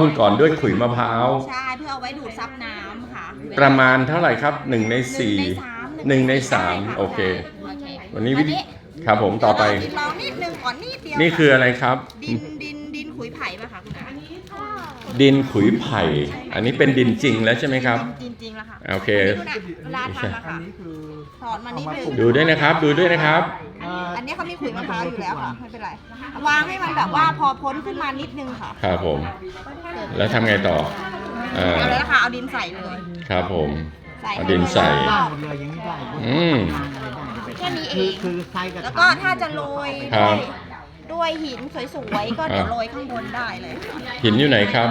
ต้นก่อนด้วยขุยมะพร้าว ใช่เพื่อเอาไว้ดูดซับน้ำค่ะประมาณเท่าไหร่ครับหนึ่งในสี่หนึ่งในสามโอเคโอเควันนี้วิธีครับผมต่อไปดินลองนิดนึงก่อนนิดเดียวนี่คืออะไรครับ ดินดินดินขุยไผ่ป่ะคะคุณอาดินขุยไผ่ อันนี้เป็นดินจริงแล้วใช่ไหมครับดินจริงๆแล้วค่ะโอเคดูนะเวลาทำอะอันค่ะนี้คือถอดมานิดนึงดูด้วยนะครับ ดูด้วยนะครับเอ่ออันนี้เขามีขุยมะพร้าวอยู่แล้วค่ะไม่เป็นไรวางให้มันแบบว่าพอพ้นขึ้นมานิดนึงค่ะครับผม แล้วทำไงต่ออ่าเอาเลยนะคะเอาดินใส่เลยครับผมใส่เอาดินใส่ได้หมดเลยอย่างนี้ได้อืม แค่นี้เอคือง คือไซส์กระแล้วถางก็ถ้าจะโรยครัด้วบยด้วยหินสวยๆก็เดี๋ยวโรยข้างบนได้เลย หินอยู่ไหนครับ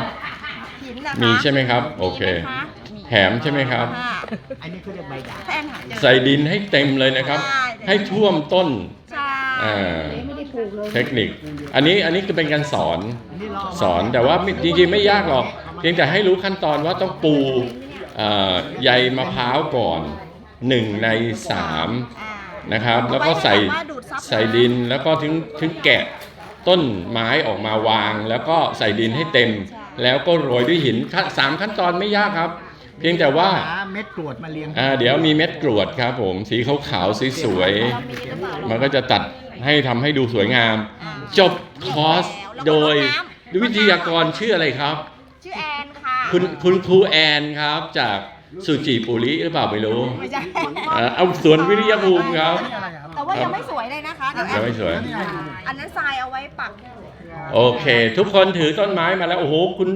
หินนะคะมีใช่ไหมครับ โอเค มีไหมคะมีแถมใช่ไหมครับค่ะอันนี้คือเรียกใบด่างแฟนหาเจอ ใส่ดินให้เต็มเลยนะครับใช่ให้ท่วมต้นใช่ อ่า เทคนิค อันนี้อันนี้คือเป็นการสอนอันนี้เราเามาสอนแต่ว่าไม่จริงๆไม่ยากหรอกเพียงแต่ให้รู้ขั้นตอนว่าต้องปูเอ่อใยมะพร้าวก่อนหนึ่งในสามอ่านะครับ แล้วก็ใส่เอาไว้ให้แบบว่าดูดซับใส่ดินแล้วก็ถึงถึงแกะต้นไม้ออกมาวาง แล้วก็ใส่ดินให้เต็ม แล้วก็โรยด้วยหินขั้นสามขั้นตอนไม่ยากครับ เพียงแต่ว่าหาเม็ดกรวดมาเรียงอ่าเดี๋ยวมีเม็ดกรวดครับผมสีขาวๆสีสวยเรามีหรือเปล่ามันก็จะตัด ให้ทำให้ดูสวยงาม อ่าจบคอร์สแล้วก็โดยรดน้ำวิทยากรชื่ออะไรครับ ชื่อแอนค่ะคุณคุณครูแอนครับจากสุจิปุริหรือเปล่าไม่รู้ไม่ใช่เอ่อเอาสวนวิริยภูมิครับ นี่อะไรครับแต่ว่ายังไม่สวยเลยนะคะเดี๋ยวแอยังนไม่สวยอันนั้นทรายเอาไว้ปัก โอเค ทุกคนถือต้นไม้มาแล้ว โอ้โห คุณ